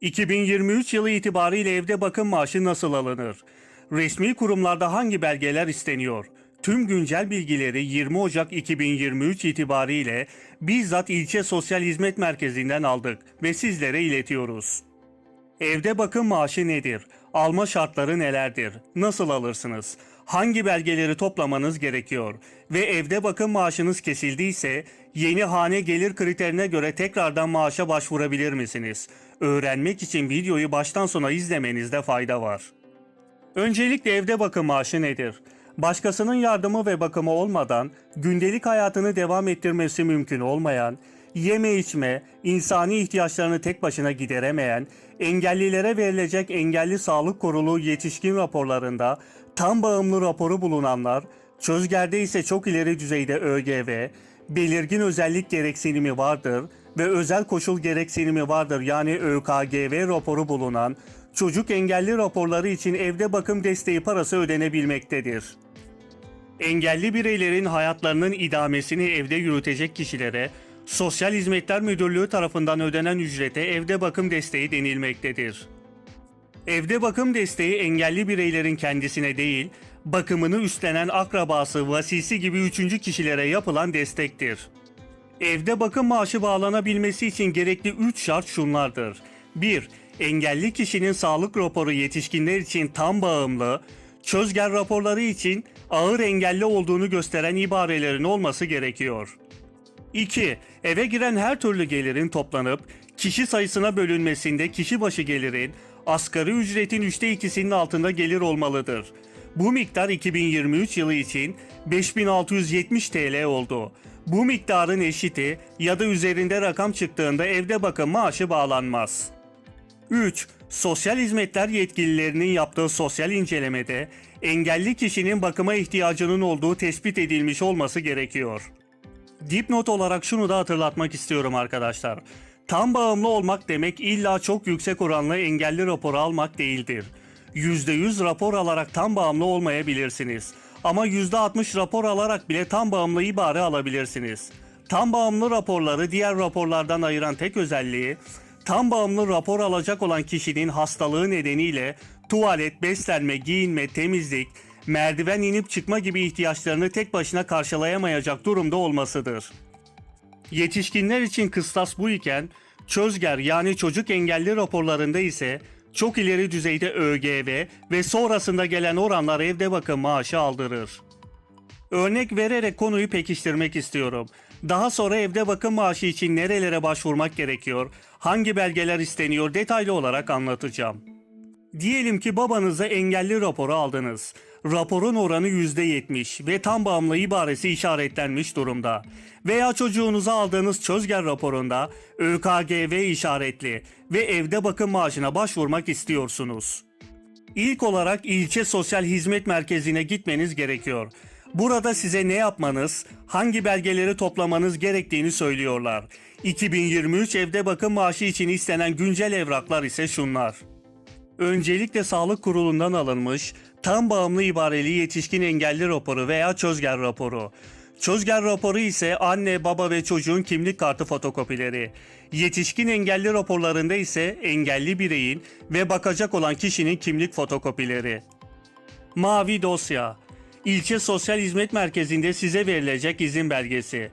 2023 yılı itibariyle evde bakım maaşı nasıl alınır? Resmi kurumlarda hangi belgeler isteniyor? Tüm güncel bilgileri 20 Ocak 2023 itibariyle bizzat ilçe sosyal hizmet merkezinden aldık ve sizlere iletiyoruz. Evde bakım maaşı nedir? Alma şartları nelerdir? Nasıl alırsınız? Hangi belgeleri toplamanız gerekiyor? Ve evde bakım maaşınız kesildiyse yeni hane gelir kriterine göre tekrardan maaşa başvurabilir misiniz? Öğrenmek için videoyu baştan sona izlemenizde fayda var. Öncelikle evde bakım maaşı nedir? Başkasının yardımı ve bakımı olmadan gündelik hayatını devam ettirmesi mümkün olmayan, yeme içme, insani ihtiyaçlarını tek başına gideremeyen, engellilere verilecek engelli sağlık kurulu yetişkin raporlarında tam bağımlı raporu bulunanlar, çözgerde ise çok ileri düzeyde ÖGV, belirgin özellik gereksinimi vardır ve özel koşul gereksinimi vardır yani ÖKGV raporu bulunan çocuk engelli raporları için evde bakım desteği parası ödenebilmektedir. Engelli bireylerin hayatlarının idamesini evde yürütecek kişilere Sosyal Hizmetler Müdürlüğü tarafından ödenen ücrete evde bakım desteği denilmektedir. Evde bakım desteği engelli bireylerin kendisine değil, bakımını üstlenen akrabası, vasisi gibi üçüncü kişilere yapılan destektir. Evde bakım maaşı bağlanabilmesi için gerekli 3 şart şunlardır. 1. Engelli kişinin sağlık raporu yetişkinler için tam bağımlı, çözger raporları için ağır engelli olduğunu gösteren ibarelerin olması gerekiyor. 2. Eve giren her türlü gelirin toplanıp kişi sayısına bölünmesinde kişi başı gelirin asgari ücretin üçte ikisinin altında gelir olmalıdır. Bu miktar 2023 yılı için 5670 TL oldu. Bu miktarın eşiti ya da üzerinde rakam çıktığında evde bakım maaşı bağlanmaz. 3. Sosyal hizmetler yetkililerinin yaptığı sosyal incelemede engelli kişinin bakıma ihtiyacının olduğu tespit edilmiş olması gerekiyor. Dipnot olarak şunu da hatırlatmak istiyorum arkadaşlar. Tam bağımlı olmak demek illa çok yüksek oranlı engelli raporu almak değildir. %100 rapor alarak tam bağımlı olmayabilirsiniz. Ama %60 rapor alarak bile tam bağımlı ibare alabilirsiniz. Tam bağımlı raporları diğer raporlardan ayıran tek özelliği, tam bağımlı rapor alacak olan kişinin hastalığı nedeniyle tuvalet, beslenme, giyinme, temizlik, merdiven inip çıkma gibi ihtiyaçlarını tek başına karşılayamayacak durumda olmasıdır. Yetişkinler için kıstas bu iken çözger yani çocuk engelli raporlarında ise çok ileri düzeyde ÖGV ve sonrasında gelen oranlar evde bakım maaşı aldırır. Örnek vererek konuyu pekiştirmek istiyorum. Daha sonra evde bakım maaşı için nerelere başvurmak gerekiyor, hangi belgeler isteniyor detaylı olarak anlatacağım. Diyelim ki babanıza engelli raporu aldınız. Raporun oranı %70 ve tam bağımlı ibaresi işaretlenmiş durumda. Veya çocuğunuza aldığınız çözger raporunda ÖKGV işaretli ve evde bakım maaşına başvurmak istiyorsunuz. İlk olarak ilçe sosyal hizmet merkezine gitmeniz gerekiyor. Burada size ne yapmanız, hangi belgeleri toplamanız gerektiğini söylüyorlar. 2023 evde bakım maaşı için istenen güncel evraklar ise şunlar. Öncelikle sağlık kurulundan alınmış tam bağımlı ibareli yetişkin engelli raporu veya çözger raporu. Çözger raporu ise anne, baba ve çocuğun kimlik kartı fotokopileri. Yetişkin engelli raporlarında ise engelli bireyin ve bakacak olan kişinin kimlik fotokopileri. Mavi dosya. İlçe Sosyal Hizmet Merkezi'nde size verilecek izin belgesi.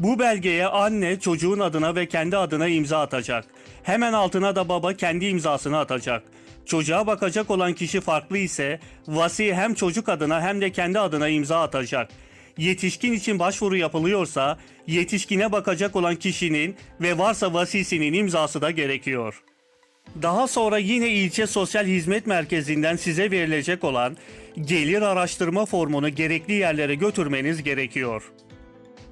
Bu belgeye anne çocuğun adına ve kendi adına imza atacak. Hemen altına da baba kendi imzasını atacak. Çocuğa bakacak olan kişi farklı ise vasi hem çocuk adına hem de kendi adına imza atacak. Yetişkin için başvuru yapılıyorsa yetişkine bakacak olan kişinin ve varsa vasisinin imzası da gerekiyor. Daha sonra yine ilçe sosyal hizmet merkezinden size verilecek olan gelir araştırma formunu gerekli yerlere götürmeniz gerekiyor.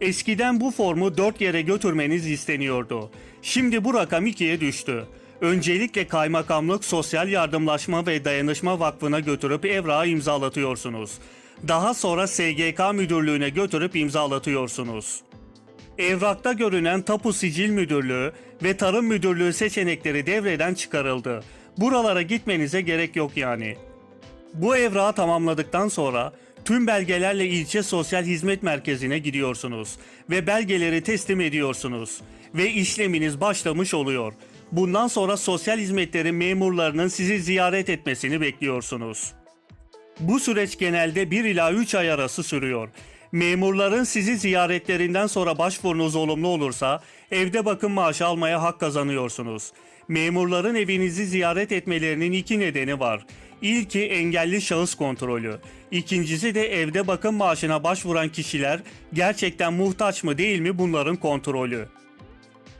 Eskiden bu formu 4 yere götürmeniz isteniyordu. Şimdi bu rakam 2'ye düştü. Öncelikle Kaymakamlık Sosyal Yardımlaşma ve Dayanışma Vakfı'na götürüp evrağı imzalatıyorsunuz. Daha sonra SGK Müdürlüğü'ne götürüp imzalatıyorsunuz. Evrakta görünen Tapu Sicil Müdürlüğü ve Tarım Müdürlüğü seçenekleri devreden çıkarıldı. Buralara gitmenize gerek yok yani. Bu evrağı tamamladıktan sonra tüm belgelerle ilçe sosyal hizmet merkezine gidiyorsunuz ve belgeleri teslim ediyorsunuz ve işleminiz başlamış oluyor. Bundan sonra sosyal hizmetlerin memurlarının sizi ziyaret etmesini bekliyorsunuz. Bu süreç genelde 1 ila 3 ay arası sürüyor. Memurların sizi ziyaretlerinden sonra başvurunuz olumlu olursa evde bakım maaşı almaya hak kazanıyorsunuz. Memurların evinizi ziyaret etmelerinin iki nedeni var. İlki engelli şahıs kontrolü. İkincisi de evde bakım maaşına başvuran kişiler gerçekten muhtaç mı değil mi bunların kontrolü.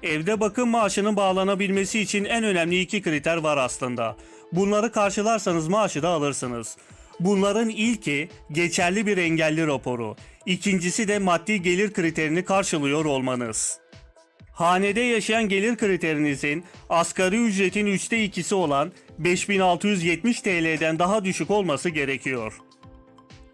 Evde bakım maaşının bağlanabilmesi için en önemli iki kriter var aslında. Bunları karşılarsanız maaşı da alırsınız. Bunların ilki geçerli bir engelli raporu. İkincisi de maddi gelir kriterini karşılıyor olmanız. Hanede yaşayan gelir kriterinizin asgari ücretin üçte ikisi olan 5670 TL'den daha düşük olması gerekiyor.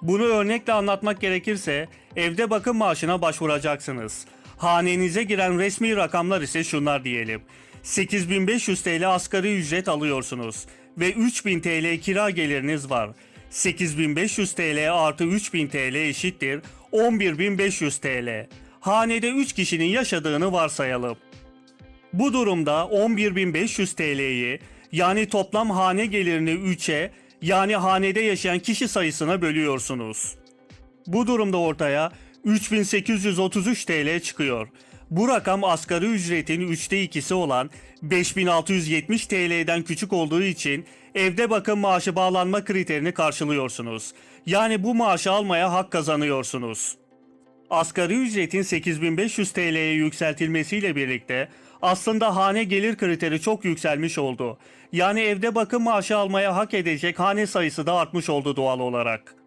Bunu örnekle anlatmak gerekirse evde bakım maaşına başvuracaksınız. Hanenize giren resmi rakamlar ise şunlar diyelim. 8500 TL asgari ücret alıyorsunuz ve 3000 TL kira geliriniz var. 8500 TL artı 3000 TL eşittir 11500 TL. Hanede 3 kişinin yaşadığını varsayalım. Bu durumda 11.500 TL'yi yani toplam hane gelirini 3'e yani hanede yaşayan kişi sayısına bölüyorsunuz. Bu durumda ortaya 3833 TL çıkıyor. Bu rakam asgari ücretin üçte ikisi olan 5670 TL'den küçük olduğu için evde bakım maaşı bağlanma kriterini karşılıyorsunuz. Yani bu maaşı almaya hak kazanıyorsunuz. Asgari ücretin 8500 TL'ye yükseltilmesiyle birlikte aslında hane gelir kriteri çok yükselmiş oldu. Yani evde bakım maaşı almaya hak edecek hane sayısı da artmış oldu doğal olarak.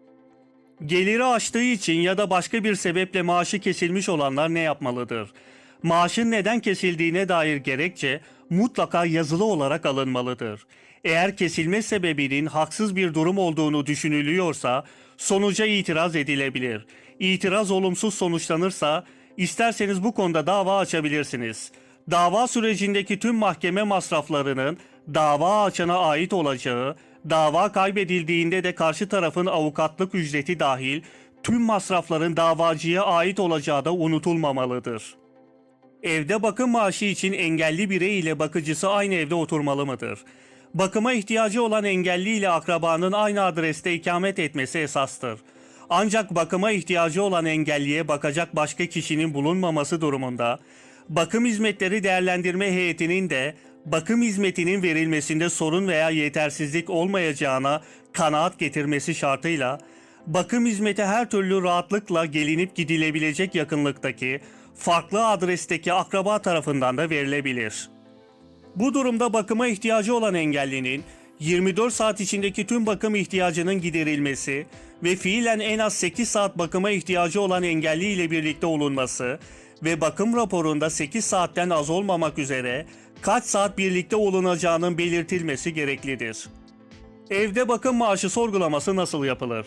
Geliri aştığı için ya da başka bir sebeple maaşı kesilmiş olanlar ne yapmalıdır? Maaşın neden kesildiğine dair gerekçe mutlaka yazılı olarak alınmalıdır. Eğer kesilme sebebinin haksız bir durum olduğunu düşünülüyorsa sonuca itiraz edilebilir. İtiraz olumsuz sonuçlanırsa isterseniz bu konuda dava açabilirsiniz. Dava sürecindeki tüm mahkeme masraflarının dava açana ait olacağı, dava kaybedildiğinde de karşı tarafın avukatlık ücreti dahil tüm masrafların davacıya ait olacağı da unutulmamalıdır. Evde bakım maaşı için engelli birey ile bakıcısı aynı evde oturmalı mıdır? Bakıma ihtiyacı olan engelli ile akrabanın aynı adreste ikamet etmesi esastır. Ancak bakıma ihtiyacı olan engelliye bakacak başka kişinin bulunmaması durumunda bakım hizmetleri değerlendirme heyetinin de bakım hizmetinin verilmesinde sorun veya yetersizlik olmayacağına kanaat getirmesi şartıyla bakım hizmeti her türlü rahatlıkla gelinip gidilebilecek yakınlıktaki farklı adresteki akraba tarafından da verilebilir. Bu durumda bakıma ihtiyacı olan engellinin 24 saat içindeki tüm bakım ihtiyacının giderilmesi ve fiilen en az 8 saat bakıma ihtiyacı olan engelli ile birlikte olunması ve bakım raporunda 8 saatten az olmamak üzere kaç saat birlikte olunacağının belirtilmesi gereklidir. Evde bakım maaşı sorgulaması nasıl yapılır?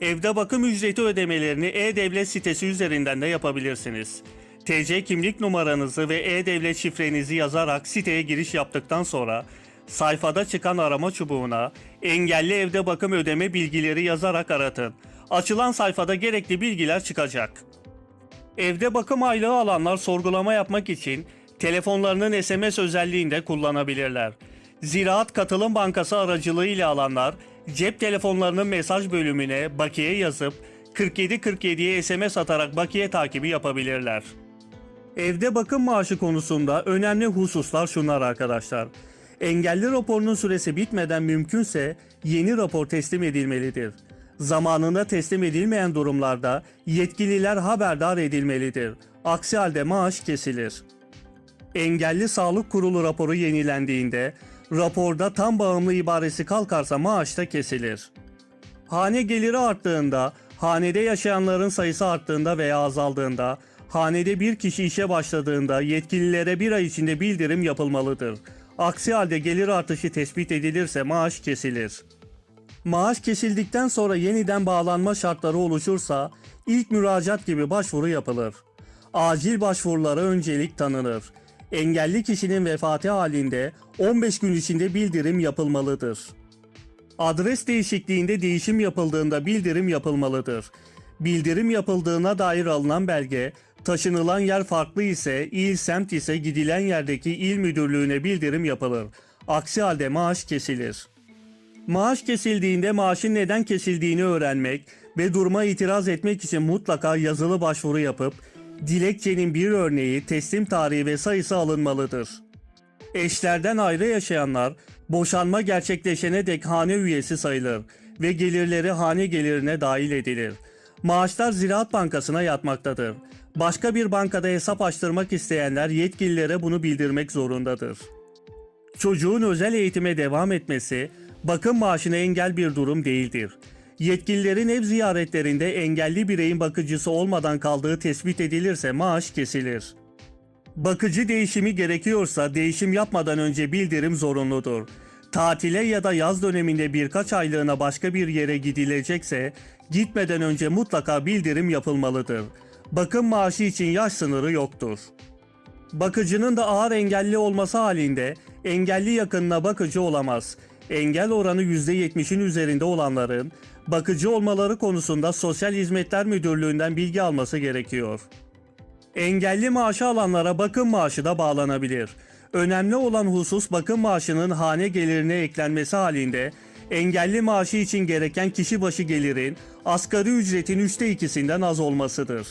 Evde bakım ücreti ödemelerini e-devlet sitesi üzerinden de yapabilirsiniz. TC kimlik numaranızı ve e-devlet şifrenizi yazarak siteye giriş yaptıktan sonra sayfada çıkan arama çubuğuna engelli evde bakım ödeme bilgileri yazarak aratın. Açılan sayfada gerekli bilgiler çıkacak. Evde bakım aylığı alanlar sorgulama yapmak için telefonlarının SMS özelliğinde kullanabilirler. Ziraat Katılım Bankası aracılığıyla alanlar cep telefonlarının mesaj bölümüne bakiye yazıp 4747'ye SMS atarak bakiye takibi yapabilirler. Evde bakım maaşı konusunda önemli hususlar şunlar arkadaşlar. Engelli raporunun süresi bitmeden mümkünse yeni rapor teslim edilmelidir. Zamanında teslim edilmeyen durumlarda yetkililer haberdar edilmelidir. Aksi halde maaş kesilir. Engelli Sağlık Kurulu raporu yenilendiğinde raporda tam bağımlı ibaresi kalkarsa maaş da kesilir. Hane geliri arttığında, hanede yaşayanların sayısı arttığında veya azaldığında, hanede bir kişi işe başladığında yetkililere bir ay içinde bildirim yapılmalıdır. Aksi halde gelir artışı tespit edilirse maaş kesilir. Maaş kesildikten sonra yeniden bağlanma şartları oluşursa ilk müracaat gibi başvuru yapılır. Acil başvurulara öncelik tanınır. Engelli kişinin vefatı halinde 15 gün içinde bildirim yapılmalıdır. Adres değişikliğinde değişim yapıldığında bildirim yapılmalıdır. Bildirim yapıldığına dair alınan belge Taşınılan yer farklı ise il semt ise gidilen yerdeki il müdürlüğüne bildirim yapılır. Aksi halde maaş kesilir. Maaş kesildiğinde maaşın neden kesildiğini öğrenmek ve duruma itiraz etmek için mutlaka yazılı başvuru yapıp dilekçenin bir örneği, teslim tarihi ve sayısı alınmalıdır. Eşlerden ayrı yaşayanlar boşanma gerçekleşene dek hane üyesi sayılır ve gelirleri hane gelirine dahil edilir. Maaşlar Ziraat Bankası'na yatmaktadır. Başka bir bankada hesap açtırmak isteyenler yetkililere bunu bildirmek zorundadır. Çocuğun özel eğitime devam etmesi bakım maaşına engel bir durum değildir. Yetkililerin ev ziyaretlerinde engelli bireyin bakıcısı olmadan kaldığı tespit edilirse maaş kesilir. Bakıcı değişimi gerekiyorsa değişim yapmadan önce bildirim zorunludur. Tatile ya da yaz döneminde birkaç aylığına başka bir yere gidilecekse gitmeden önce mutlaka bildirim yapılmalıdır. Bakım maaşı için yaş sınırı yoktur. Bakıcının da ağır engelli olması halinde engelli yakınına bakıcı olamaz. Engel oranı %70'in üzerinde olanların bakıcı olmaları konusunda Sosyal Hizmetler Müdürlüğü'nden bilgi alması gerekiyor. Engelli maaşı alanlara bakım maaşı da bağlanabilir. Önemli olan husus bakım maaşının hane gelirine eklenmesi halinde engelli maaşı için gereken kişi başı gelirin asgari ücretin üçte ikisinden az olmasıdır.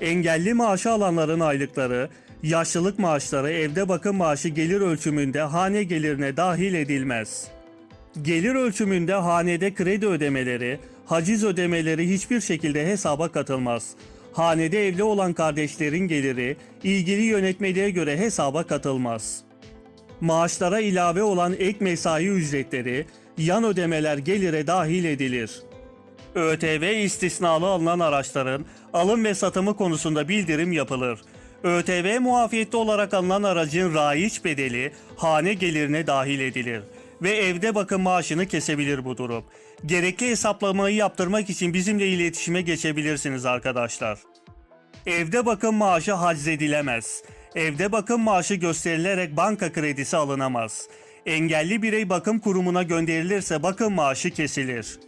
Engelli maaşı alanların aylıkları, yaşlılık maaşları, evde bakım maaşı gelir ölçümünde hane gelirine dahil edilmez. Gelir ölçümünde hanede kredi ödemeleri, haciz ödemeleri hiçbir şekilde hesaba katılmaz. Hanede evli olan kardeşlerin geliri ilgili yönetmeliğe göre hesaba katılmaz. Maaşlara ilave olan ek mesai ücretleri, yan ödemeler gelire dahil edilir. ÖTV istisnalı alınan araçların alım ve satımı konusunda bildirim yapılır. ÖTV muafiyette olarak alınan aracın raiç bedeli hane gelirine dahil edilir ve evde bakım maaşını kesebilir bu durum. Gerekli hesaplamayı yaptırmak için bizimle iletişime geçebilirsiniz arkadaşlar. Evde bakım maaşı haczedilemez. Evde bakım maaşı gösterilerek banka kredisi alınamaz. Engelli birey bakım kurumuna gönderilirse bakım maaşı kesilir.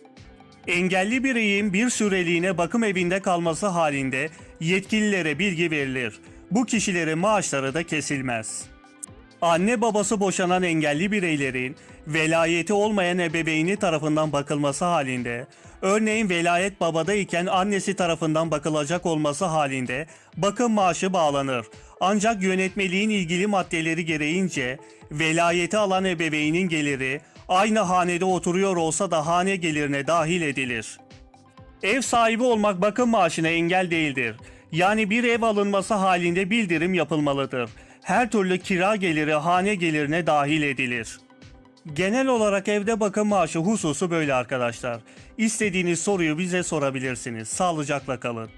Engelli bireyin bir süreliğine bakım evinde kalması halinde yetkililere bilgi verilir. Bu kişilerin maaşları da kesilmez. Anne babası boşanan engelli bireylerin velayeti olmayan ebeveyni tarafından bakılması halinde, örneğin velayet babada iken annesi tarafından bakılacak olması halinde bakım maaşı bağlanır. Ancak yönetmeliğin ilgili maddeleri gereğince velayeti alan ebeveynin geliri aynı hanede oturuyor olsa da hane gelirine dahil edilir. Ev sahibi olmak bakım maaşına engel değildir. Yani bir ev alınması halinde bildirim yapılmalıdır. Her türlü kira geliri hane gelirine dahil edilir. Genel olarak evde bakım maaşı hususu böyle arkadaşlar. İstediğiniz soruyu bize sorabilirsiniz. Sağlıcakla kalın.